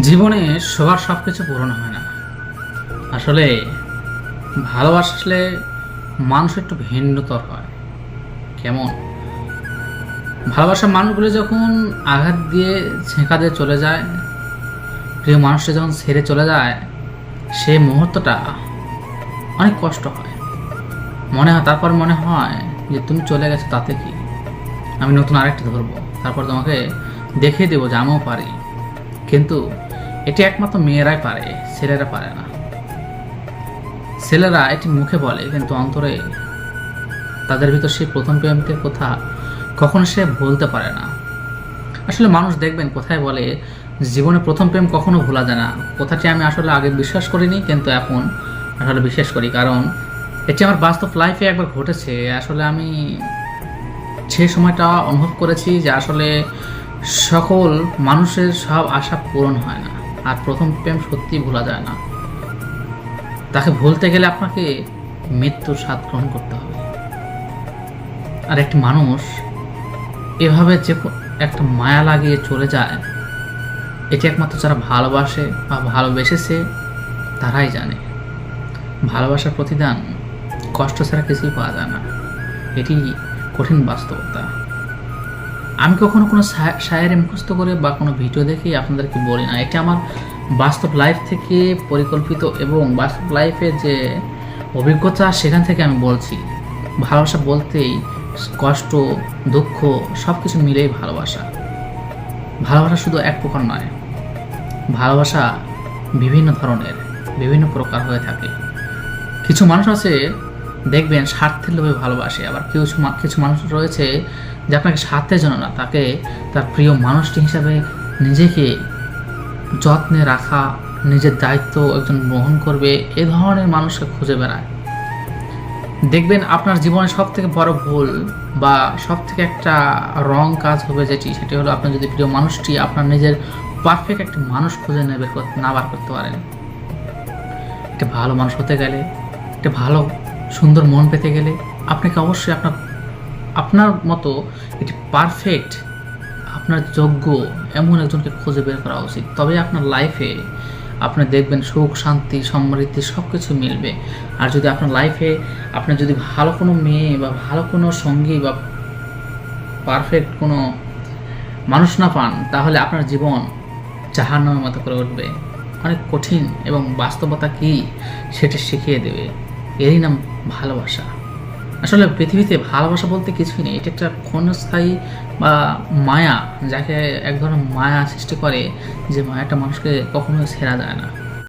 জীবনে সবার সব কিছু পূরণ হয় না। আসলে ভালোবাসলে মানুষ একটু ভিন্নতর হয়। কেমন? ভালোবাসার মানুষগুলো যখন আঘাত দিয়ে ছেঁকা দিয়ে চলে যায়, প্রিয় মানুষটা যখন ছেড়ে চলে যায়, সেই মুহূর্তটা অনেক কষ্ট হয়। মনে হয়, তারপর মনে হয় যে তুমি চলে গেছো তাতে কি? আমি নতুন আরেকটা ধরবো। তারপর তোমাকে দেখিয়ে দেবো যে আমিও পারি। কিন্তু এটি একমাত্র মেয়েরাই পারে, ছেলেরা পারে না। ছেলেরা এটি মুখে বলে, কিন্তু অন্তরে তাদের ভিতর সেই প্রথম প্রেমকে কথা কখনো সে বলতে পারে না। আসলে মানুষ দেখবেন কোথায় বলে, জীবনে প্রথম প্রেম কখনো ভোলা যায় না। কথাটি আমি আসলে আগে বিশ্বাস করিনি, কিন্তু এখন আসলে বিশ্বাস করি, কারণ এটি আমার বাস্তব লাইফে একবার ঘটেছে। আসলে আমি সেই সময়টা অনুভব করেছি যে আসলে সকল মানুষের সব আশা পূরণ হয় না, আর প্রথম প্রেম সত্যি ভোলা যায় না। তাকে ভুলতে গেলে আপনাকে মৃত্যুর স্বাদ গ্রহণ করতে হবে। আর একটি মানুষ এভাবে যে একটা মায়া লাগিয়ে চলে যায়, এটি একমাত্র যারা ভালোবাসে বা ভালোবেসেছে, তারাই জানে। ভালোবাসার প্রতিদান কষ্ট ছাড়া কিছুই পাওয়া যায় না। এটি কঠিন বাস্তবতা। আমি কখনো কোনো শায়েরি মুখস্থ করে বা কোনো ভিডিও দেখে আপনাদেরকে বলি না। এটা আমার বাস্তব লাইফ থেকে পরিকল্পিত এবং বাস্তব লাইফে যে অভিজ্ঞতা, সেখান থেকে আমি বলছি। ভালোবাসা বলতেই কষ্ট, দুঃখ সব কিছু মিলেই ভালোবাসা। ভালোবাসা শুধু এক প্রকার নয়, ভালোবাসা বিভিন্ন ধরনের, বিভিন্ন প্রকার হয়ে থাকে। কিছু মানুষ আছে দেখবেন স্বার্থের লোভে ভালোবাসে। আবার মা- কিছু মানুষ রয়েছে যে আপনাকে স্বার্থের জন্য না, তাকে তার প্রিয় মানুষটি হিসাবে নিজেকে যত্নে রাখা, নিজের দায়িত্ব একজন গ্রহণ করবে, এ ধরনের মানুষকে খুঁজে বেড়ায়। দেখবেন আপনার জীবনে সব থেকে বড় ভুল বা সব থেকে একটা রং কাজ হবে যেটি, সেটি হলো আপনার যদি প্রিয় মানুষটি, আপনার নিজের পারফেক্ট একটা মানুষ খুঁজে নেবে না বার করতে পারেন। একটা ভালো মানুষ হতে গেলে, একটা ভালো সুন্দর মন পেতে গেলে আপনাকে অবশ্যই আপনার আপনার মতো একটি পারফেক্ট আপনার যোগ্য এমন একজনকে খুঁজে বের করা উচিত। তবে আপনার লাইফে আপনি দেখবেন সুখ, শান্তি, সমৃদ্ধি সব কিছু মিলবে। আর যদি আপনার লাইফে আপনি যদি ভালো কোনো মেয়ে বা ভালো কোনো সঙ্গী বা পারফেক্ট কোনো মানুষ না পান, তাহলে আপনার জীবন জাহান্নামের মতো করে উঠবে। অনেক কঠিন এবং বাস্তবতা কী সেটা শিখিয়ে দেবে। এরই নাম ভালোবাসা। আসলে পৃথিবীতে ভালোবাসা বলতে কিছুই নেই। এটা একটা ক্ষণস্থায়ী বা মায়া, যাকে এক ধরনের মায়া সৃষ্টি করে, যে মায়াটা মানুষকে কখনোই ছেড়া যায় না।